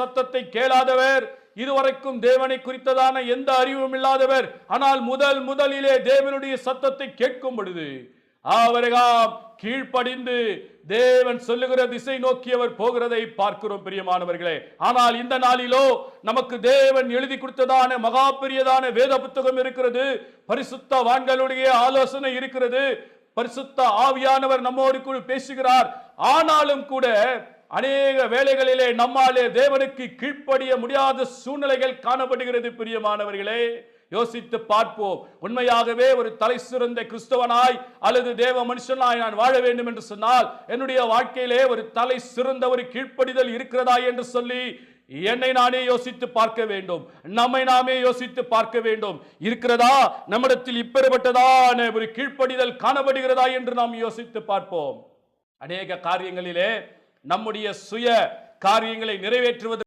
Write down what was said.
சத்தத்தை கேளாதவர். இதுவரைக்கும் தேவனை குறித்ததான எந்த அறிவும் இல்லாதவர். ஆனால் முதல் முதலிலே தேவனுடைய சத்தத்தை கேட்கும் பொழுது அவரகாம் கீழ்ப்படிந்து தேவன் சொல்லுகிற திசை நோக்கி அவர் போகிறதை பார்க்கிறோம் பிரியமானவர்களே. ஆனால் இந்த நாளிலோ நமக்கு தேவன் எழுதி கொடுத்ததான மகா பெரியதான வேத புத்தகம் இருக்கிறது. பரிசுத்த வான்களுடைய ஆலோசனை இருக்கிறது. பரிசுத்த ஆவியானவர் நம்மோடு பேசுகிறார். ஆனாலும் கூட அநேக வேலைகளிலே நம்மாலே தேவனுக்கு கீழ்ப்படிய முடியாத சூழ்நிலைகள் காணப்படுகிறது பிரியமானவர்களே. யோசித்து பார்ப்போம். உண்மையாகவே ஒரு தலை சிறந்த கிறிஸ்தவனாய் அல்லது தேவ மனுஷனாய் நான் வாழ வேண்டும் என்று சொன்னால் என்னுடைய வாழ்க்கையிலே ஒரு தலை சிறந்த ஒரு கீழ்ப்படிதல் இருக்கிறதா என்று சொல்லி என்னை நானே யோசித்து பார்க்க வேண்டும். நம்மை நாமே யோசித்து பார்க்க வேண்டும். இருக்கிறதா? நம்மிடத்தில் இப்பெறப்பட்டதான ஒரு கீழ்ப்படிதல் காணப்படுகிறதா என்று நாம் யோசித்து பார்ப்போம். அநேக காரியங்களிலே நம்முடைய சுய காரியங்களை நிறைவேற்றுவது